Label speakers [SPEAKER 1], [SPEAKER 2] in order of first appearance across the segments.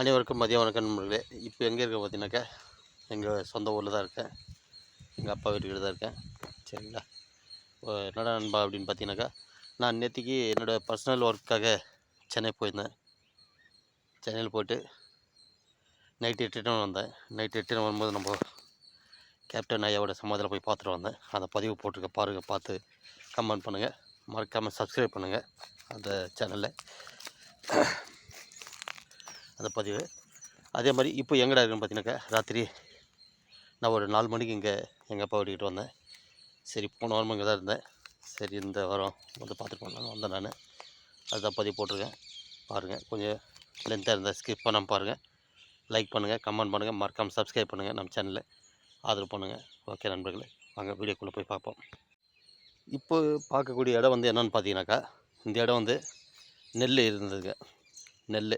[SPEAKER 1] அனைவருக்கும் மதிய வணக்கம் நண்பர்களே. இப்போ எங்கே இருக்க பார்த்தீங்கன்னாக்கா? எங்கள் சொந்த ஊரில் தான் இருக்கேன். எங்கள் அப்பா வீட்டுக்கிட்ட தான் இருக்கேன். சரிங்களா? இப்போ என்னடா நண்பா அப்படின்னு பார்த்தீங்கன்னாக்கா நான் நேற்றுக்கு என்னோடய பர்சனல் ஒர்க்காக சென்னை போயிருந்தேன். சென்னையில் போயிட்டு நைட்டு ரிட்டர்ன் வந்தேன். நைட்டு ரிட்டர்ன் வரும்போது நம்ம கேப்டன் ஐயாவோட சமாதியில் போய் பார்த்துட்டு வந்தேன். அந்த பதிவு போட்டிருக்க பாருங்கள் பார்த்து கமெண்ட் பண்ணுங்கள் மறக்காமல் சப்ஸ்கிரைப் பண்ணுங்கள் அந்த சேனலில் அந்த பதிவு. அதே மாதிரி இப்போ எங்கடா இருக்குன்னு பார்த்தீங்கன்னாக்கா ராத்திரி நான் ஒரு நாலு மணிக்கு இங்கே எங்கள் அப்பா வீட்டுக்கிட்டு வந்தேன். சரி போன வாரம் இங்கே தான் இருந்தேன். சரி இந்த வாரம் வந்து பார்த்துட்டு போகலான்னு வந்தேன் நான். அதுதான் பதிவு போட்டிருக்கேன். பாருங்கள் கொஞ்சம் லென்த்தாக இருந்தால் ஸ்கிப் பண்ணாமல் பாருங்கள் லைக் பண்ணுங்கள் கமெண்ட் பண்ணுங்கள் மறக்காமல் சப்ஸ்கிரைப் பண்ணுங்கள் நம்ம சேனலில் ஆதரவு பண்ணுங்கள் ஓகே நண்பர்களே வாங்க வீடியோக்குள்ளே போய் பார்ப்போம். இப்போ பார்க்கக்கூடிய இடம் வந்து என்னென்னு பார்த்தீங்கன்னாக்கா இந்த இடம் வந்து நெல் இருந்ததுங்க. நெல்.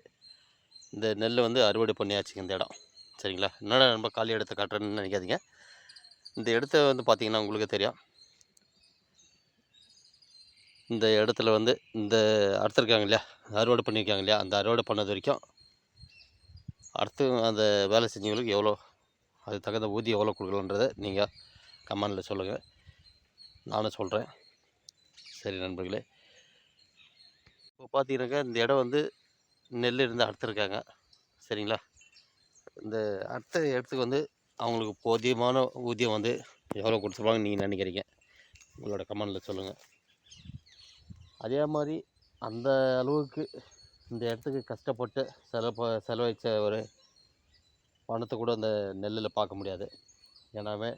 [SPEAKER 1] இந்த நெல் வந்து அறுவடை பண்ணியாச்சுங்க இந்த இடம். சரிங்களா? என்னடா ரொம்ப காலி இடத்த காட்டுறேன்னு நினைக்காதீங்க. இந்த இடத்த வந்து பார்த்திங்கன்னா உங்களுக்கு தெரியும். இந்த இடத்துல வந்து இந்த அறுத்துருக்காங்க இல்லையா? அறுவடை பண்ணியிருக்காங்க இல்லையா? அந்த அறுவடை பண்ணது வரைக்கும் அடுத்து அந்த வேலை செஞ்சவங்களுக்கு எவ்வளோ அது தகுந்த ஊதியம் எவ்வளோ கொடுக்கலன்றதை நீங்கள் கமெண்டில் சொல்லுங்கள் நானும் சொல்கிறேன் சரி நண்பர்களே. இப்போ பார்த்தீங்கன்னாக்கா இந்த இடம் வந்து நெல் இருந்து அறுத்துருக்காங்க. சரிங்களா? இந்த அடுத்த இடத்துக்கு வந்து அவங்களுக்கு போதியமான ஊதியம் வந்து எவ்வளோ கொடுத்துருவாங்கன்னு நீங்கள் நினைக்கிறீங்க? உங்களோட கமெண்டில் சொல்லுங்கள் அதே மாதிரி அந்த அளவுக்கு இந்த இடத்துக்கு கஷ்டப்பட்டு செலவு ப- ஒரு பணத்தை கூட அந்த நெல்லில் பார்க்க முடியாது. ஏன்னாவே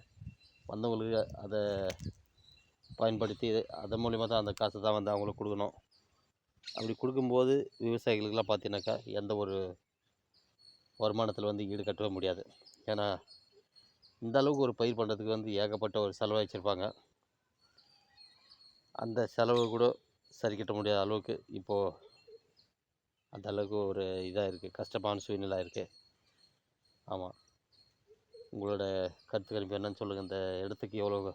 [SPEAKER 1] வந்தவங்களுக்கு அதை பயன்படுத்தி அதன் மூலிமா தான் அந்த காசை தான் வந்து அவங்களுக்கு கொடுக்கணும். அப்படி கொடுக்கும்போது விவசாயிகளுக்கெல்லாம் பார்த்தீங்கன்னாக்கா எந்த ஒரு வருமானத்தில் வந்து ஈடு கட்டவே முடியாது. ஏன்னா இந்த அளவுக்கு ஒரு பயிர் பண்ணுறதுக்கு வந்து ஏகப்பட்ட ஒரு செலவழிச்சிருப்பாங்க அந்த செலவு கூட சரி கட்ட முடியாத அளவுக்கு இப்போது அந்த அளவுக்கு ஒரு இதாக இருக்குது கஷ்டமான சூழ்நிலை இருக்குது ஆமாம் உங்களோட கருத்து கணிப்பு என்னன்னு சொல்லுங்கள் இந்த இடத்துக்கு எவ்வளோ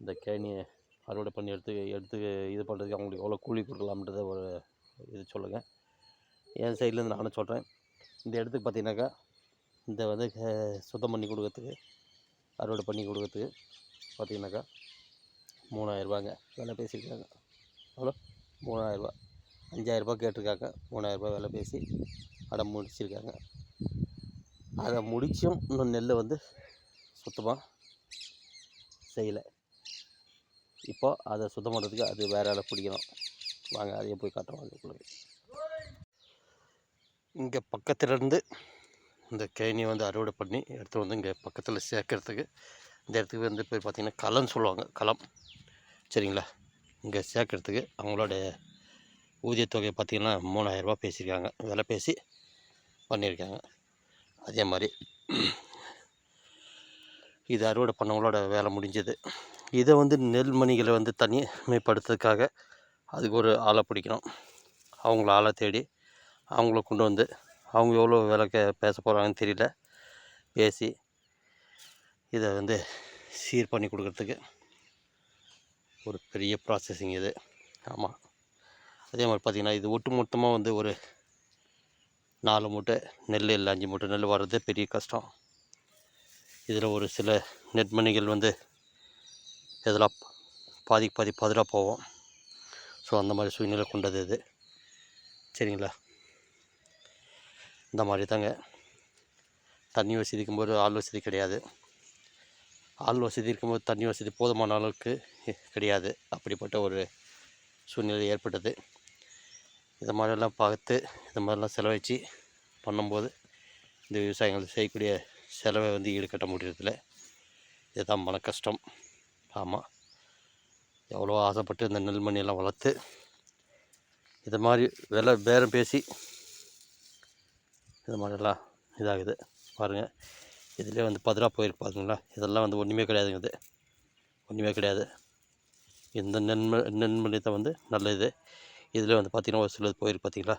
[SPEAKER 1] இந்த கேணியை அறுவடை பண்ணி எடுத்து எடுத்து இது பண்ணுறதுக்கு அவங்களுக்கு எவ்வளோ கூலி கொடுக்கலாம்ன்றத ஒரு இது சொல்லுங்கள் என் சைட்லேருந்து நானும் சொல்கிறேன் இந்த இடத்துக்கு பார்த்தீங்கன்னாக்கா இந்த வந்து சுத்தம் பண்ணி கொடுக்கறதுக்கு அறுவடை பண்ணி கொடுக்கறதுக்கு பார்த்தீங்கன்னாக்கா மூணாயிரரூபாங்க வேலை பேசியிருக்காங்க. எவ்வளோ மூணாயிரரூபா அஞ்சாயிரரூபா கேட்டிருக்காங்க. மூணாயிரரூபா விலை பேசி அடம் முடிச்சிருக்காங்க. அதை முடித்தும் இன்னும் நெல்லை வந்து சுத்தமாக செய்யலை. இப்போ அதை சுத்தம் பண்ணுறதுக்கு அது வேற ஆளை பிடிக்கணும். வாங்க அதையும் போய் காட்டுறோம் அதுக்குள்ளே இங்கே பக்கத்துலேருந்து இந்த கேணியை வந்து அறுவடை பண்ணி எடுத்து வந்து இங்கே பக்கத்தில் சேர்க்கறதுக்கு இந்த இடத்துக்கு வந்து போய் பார்த்திங்கன்னா களம்னு சொல்லுவாங்க களம். சரிங்களா? இங்கே சேர்க்கறதுக்கு அவங்களோட ஊதியத்தொகை பார்த்திங்கன்னா மூணாயிரரூபா பேசியிருக்காங்க. விலை பேசி பண்ணியிருக்காங்க. அதே மாதிரி இது அறுவடை பண்ணவங்களோட வேலை முடிஞ்சது. இதை வந்து நெல்மணிகளை வந்து தனிமைப்படுத்துறதுக்காக அதுக்கு ஒரு ஆளை பிடிக்கணும். அவங்கள ஆளை தேடி அவங்கள கொண்டு வந்து அவங்க எவ்வளோ விலை பேச போகிறாங்கன்னு தெரியல. பேசி இதை வந்து சீர் பண்ணி கொடுக்கறதுக்கு ஒரு பெரிய ப்ராசஸிங் இது. ஆமாம் அதே மாதிரி பார்த்திங்கன்னா இது ஒட்டு மொத்தமாக வந்து ஒரு நாலு மூட்டை நெல் இல்லை அஞ்சு மூட்டை நெல் வர்றது பெரிய கஷ்டம். இதில் ஒரு சில நெற்மணிகள் வந்து இதெல்லாம் பாதி பாதி பதிலாக போவோம். ஸோ அந்த மாதிரி சூழ்நிலை கொண்டது இது. சரிங்களா? இந்த மாதிரி தாங்க. தண்ணி வசதி இருக்கும்போது ஆள் வசதி கிடையாது. ஆள் வசதி இருக்கும்போது தண்ணி வசதி போதுமான அளவுக்கு கிடையாது. அப்படிப்பட்ட ஒரு சூழ்நிலை ஏற்பட்டது. இது மாதிரிலாம் பார்த்து இது மாதிரிலாம் செலவழித்து பண்ணும்போது இந்த விவசாயிகள் செய்யக்கூடிய செலவை வந்து ஈடுகட்ட முடியறதில்ல. இதுதான் மன கஷ்டம். ஆமாம் எவ்வளோ ஆசைப்பட்டு இந்த நெல்மணியெல்லாம் வளர்த்து இது மாதிரி விலை பேரம் பேசி இது மாதிரிலாம் இதாகுது. பாருங்கள் இதிலே வந்து பதிரா போயிருப்பாருங்களா இதெல்லாம் வந்து ஒன்றுமே கிடையாதுங்க இது. ஒன்றுமே கிடையாது. இந்த நென்ம நென்மணியத்தை வந்து நல்ல இது இதில் வந்து பார்த்திங்கன்னா ஒரு சிலது போயிருக்கு பார்த்தீங்களா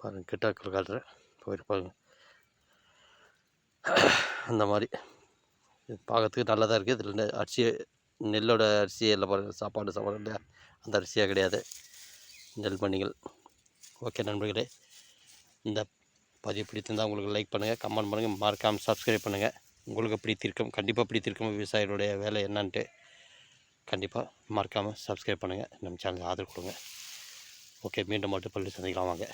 [SPEAKER 1] பாருங்கள் கிட்டாக்கள் காட்டுறேன் போயிருப்பாங்க அந்த மாதிரி. பார்க்கறதுக்கு நல்லா தான் இருக்குது இதில் அரிசி நெல்லோட அரிசி எல்லாம் பாருங்கள் சாப்பாடு சாப்பாடு இல்லையா அந்த அரிசியாக கிடையாது. நெல் பண்ணிகள் ஓகே நண்பர்களே. இந்த பதிவு பிடித்திருந்தால் உங்களுக்கு லைக் பண்ணுங்கள் கமெண்ட் பண்ணுங்கள் மறக்காமல் சப்ஸ்கிரைப் பண்ணுங்கள் உங்களுக்கு பிடித்திருக்கும் கண்டிப்பாக பிடித்திருக்கும் விவசாயிகளுடைய வேலை என்னான்ட்டு கண்டிப்பாக மறக்காமல் சப்ஸ்கிரைப் பண்ணுங்கள் நம்ம சேனலுக்கு ஆதரவு கொடுங்க. ஓகே மீண்டும் மட்டும் பள்ளி சந்திக்கலாம் வாங்க.